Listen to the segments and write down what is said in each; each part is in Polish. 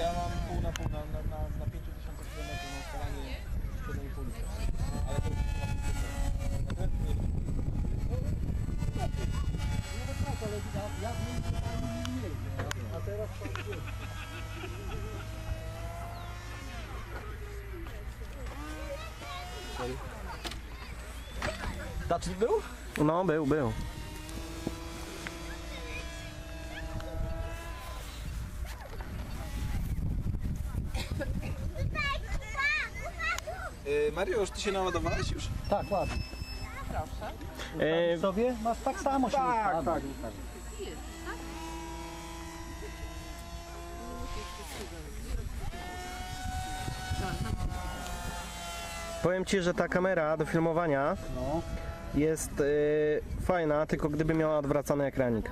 Ja mam pół na pół, na, na, na, na 5000 km mam skalanie 7,5 litra. Ale to jest na na ten nie No, lepiej. No tak, ale ja, ja w nim skalałem mniej. A teraz tam gdzieś. Taczyn był? No, był, był. Yy, Mariusz, ty się naładowałeś już? Tak, ładnie. E, Sobie masz tak samo się Tak, ustawić. tak. powiem Ci, że ta kamera do filmowania No. jest e, fajna, tylko gdyby miała odwracany ekranik.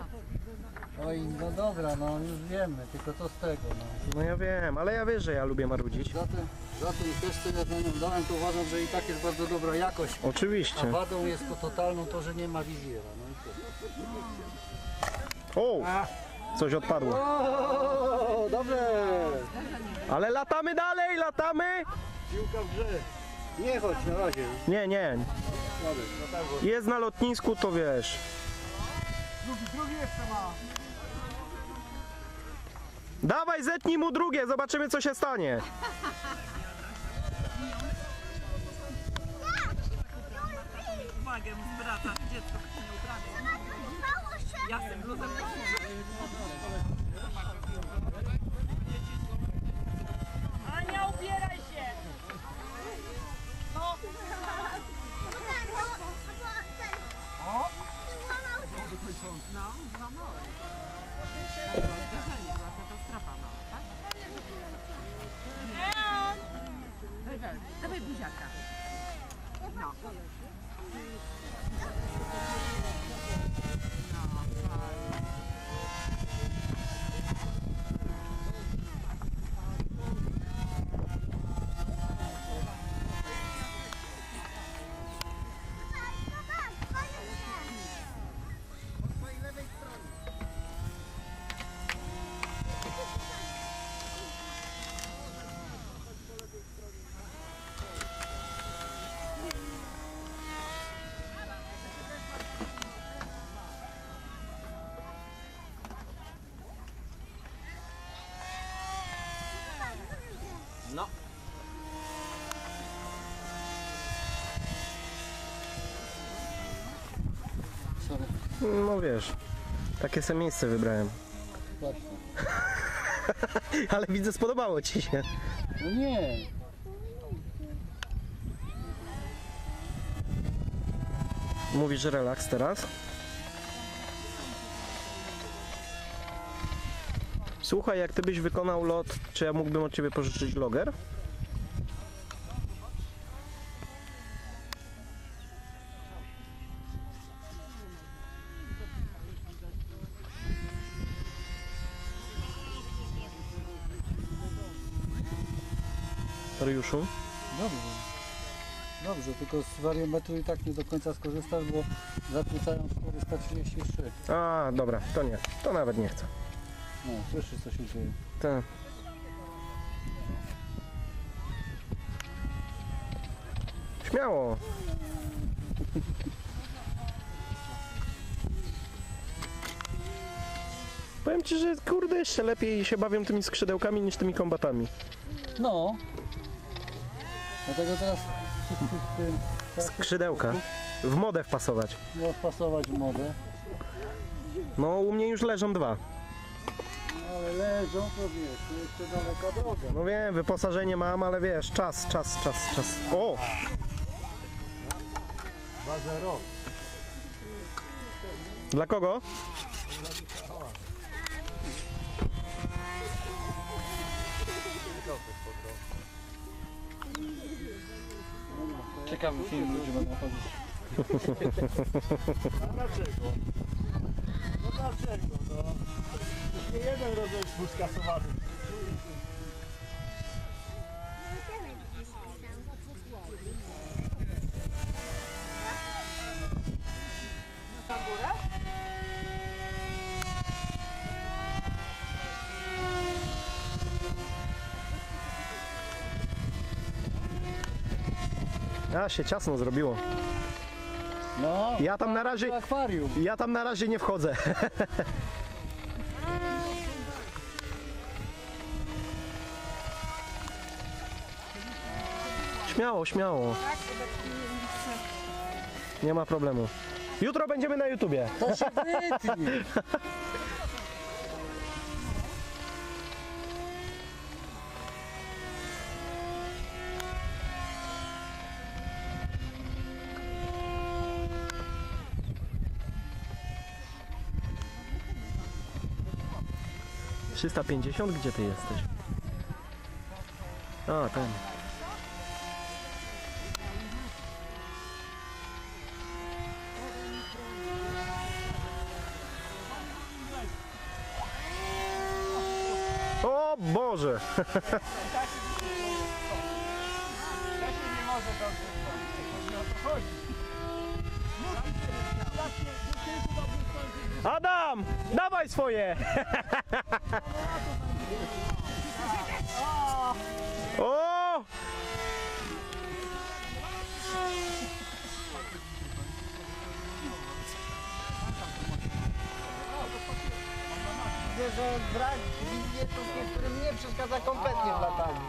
Oj, no dobra, no już wiemy, tylko co z tego, no. No ja wiem, ale ja wiesz, że ja lubię marudzić. Za tym, za tym też co ja panu dałem, to uważam, że i tak jest bardzo dobra jakość. A Oczywiście. wadą jest to totalną to, że nie ma wizjera. No i. O! Coś odpadło. O, dobrze! Ale latamy dalej, latamy! Piłka w grze. Nie chodź na razie. Nie, nie. Jest na lotnisku, to wiesz. Dawaj, zetnij mu drugie, zobaczymy co się stanie. Ania, ubieraj No. Sorry. No wiesz, takie sobie miejsce wybrałem. Właśnie. Ale widzę, spodobało ci się. No nie. Mówisz relaks teraz? Słuchaj, jak ty byś wykonał lot, czy ja mógłbym od ciebie pożyczyć loger? Mariuszu? Dobrze. Dobrze, tylko z wariometru i tak nie do końca skorzystasz, bo zakłócają 433. A, dobra, to nie. To nawet nie chcę. No, słyszysz co się dzieje. Tak. Śmiało. Powiem ci, że kurde jeszcze lepiej się bawią tymi skrzydełkami niż tymi kombatami. No. Dlatego teraz w tym czasie Skrzydełka. W modę wpasować. trzeba wpasować w modę. No u mnie już leżą dwa. No, ale leżą, to wiesz, to jeszcze daleka droga. No wiem, wyposażenie mam, ale wiesz, czas, czas, czas, czas. O! 2-0. Dla kogo? Ciekawy film ludzie będą chodzić. Dlaczego? No dlaczego? No. Nie jeden rodzaj był skasowany. A, się ciasno zrobiło. No, Ja tam na razie, akwarium. ja tam na razie nie wchodzę. Śmiało, śmiało. Nie ma problemu. Jutro będziemy na YouTubie. To się wytnij. 350? Gdzie ty jesteś? A, ten. O Boże! Ja się nie może dobrze chodzi o to chodzi. Swoje! O! Widzę, że brak jest którym nie przeszkadza kompletnie w lataniu.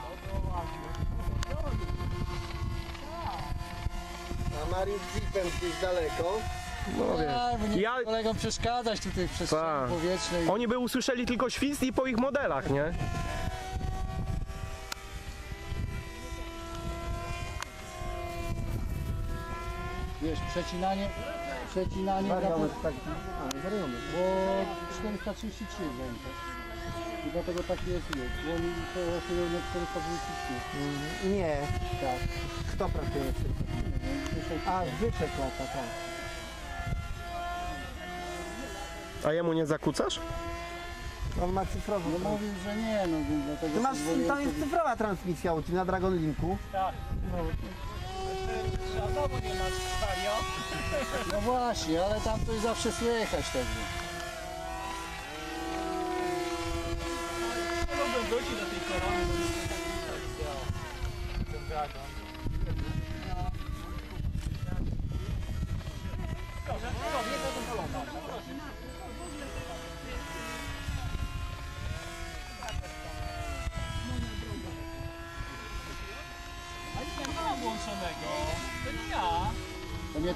A Mariusz Zipem gdzieś daleko. No wiem. Tak, nie Ja- kolegom przeszkadzać tutaj w przestrzeni Tak. powietrznej. Oni by usłyszeli tylko świst i po ich modelach, nie? Wiesz, przecinanie, przecinanie. A, wariometr. bo 433 wzięte. I dlatego taki jest wiek, bo oni to rasują na 433. Nie, Tak. kto pracuje w tym? A, wyczek lata, tak. A jemu nie zakucasz? On ma cyfrową. No mówił, że nie, no więc dlatego... Ty masz, tam jest cyfrowa transmisja u Ciebie na Dragon Linku. No właśnie, ale tam coś zawsze słychać także. To nie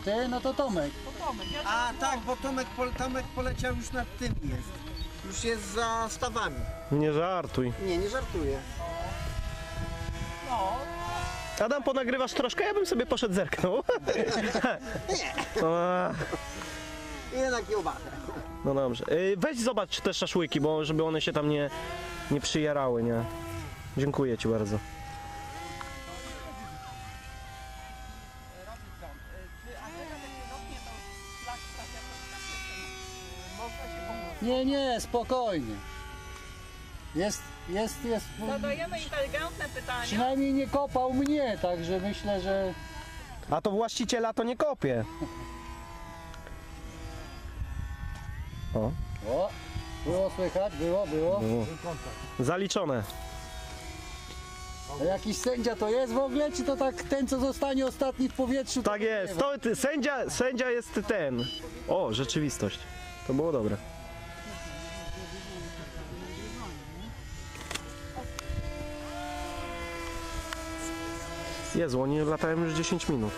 ty, no to Tomek. A tak, bo Tomek, pol, Tomek poleciał już nad tym jest. Już jest za stawami. Nie żartuj. Nie, nie żartuję. Adam, ponagrywasz troszkę? Ja bym sobie poszedł zerknął. A, Jednak kiełbachę. No dobrze. Y, Weź zobacz te szaszłyki, bo żeby one się tam nie, nie przyjarały, nie? Dziękuję ci bardzo. Nie, nie, spokojnie. Jest, jest, jest. Zadajemy inteligentne pytania. Przynajmniej nie kopał mnie, także myślę, że A to właściciela to nie kopie. O, O, było słychać, było, było. było. Zaliczone. A jakiś sędzia to jest w ogóle, czy to tak ten, co zostanie ostatni w powietrzu? to Tak jest. To, ty, sędzia, sędzia jest ten. O, rzeczywistość. To było dobre. Jezu, oni latają już 10 minut.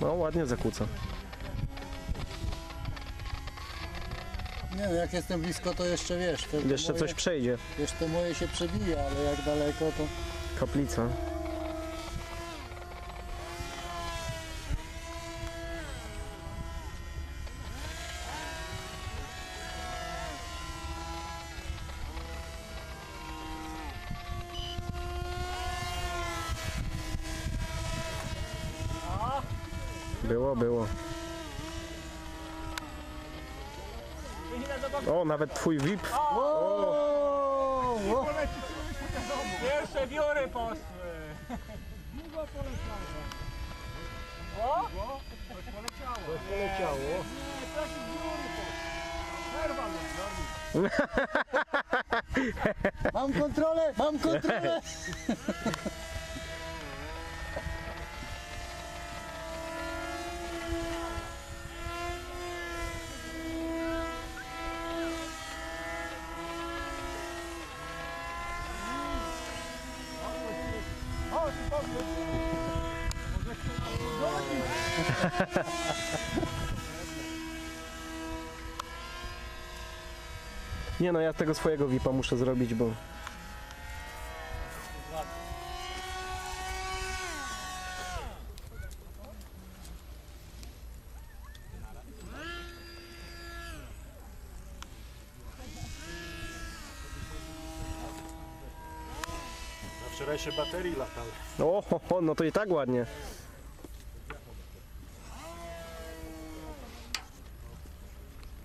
No, ładnie zakłóca. Nie no, jak jestem blisko, to jeszcze wiesz. To, to Jeszcze moje, coś przejdzie. Wiesz, to moje się przebija, ale jak daleko, to... Kaplica. Było, było. O, nawet twój VIP. O, o, Pierwsze wiory poszły. Poleciało. Przerwa Mam kontrolę, mam kontrolę! Nie no, ja tego swojego VIP-a muszę zrobić, bo... Na wczorajszej baterii latały. O, ho, ho, no to i tak ładnie.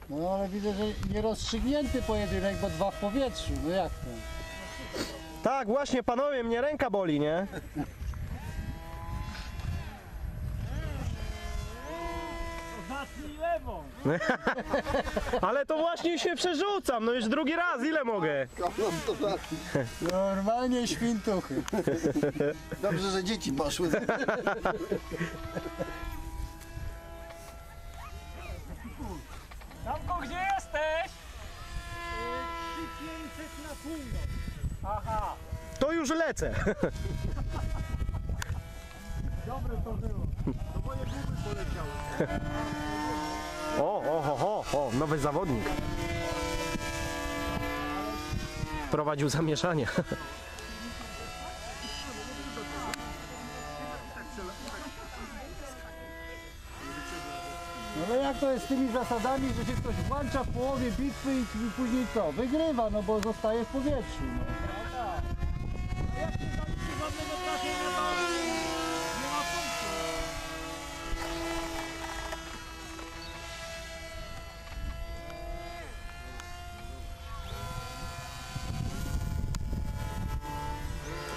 No ale widzę, że nierozstrzygnięty pojedynek, bo dwa w powietrzu. No jak to? Tak, właśnie, panowie, mnie ręka boli, nie? Zacznij lewą. Ale to właśnie się przerzucam, no już drugi raz, ile mogę? Normalnie świntuchy. Dobrze, że dzieci poszły. Aha, To już lecę. dobre to było. To moje gumy poleciały. O, o, ho, ho, o, nowy zawodnik. Prowadził zamieszanie. To jest z tymi zasadami, że się ktoś włącza w połowie bitwy i później co? Wygrywa, no bo zostaje w powietrzu. No. Jak się zaliczy żadnego trafienia, to nie ma punktu.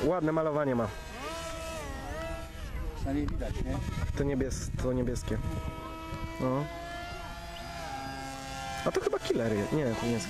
Ładne malowanie ma. Przynajmniej widać, nie? To, niebies, to niebieskie. No. A to chyba killer. Nie, to nie jest.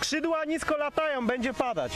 Skrzydła nisko latają, będzie padać.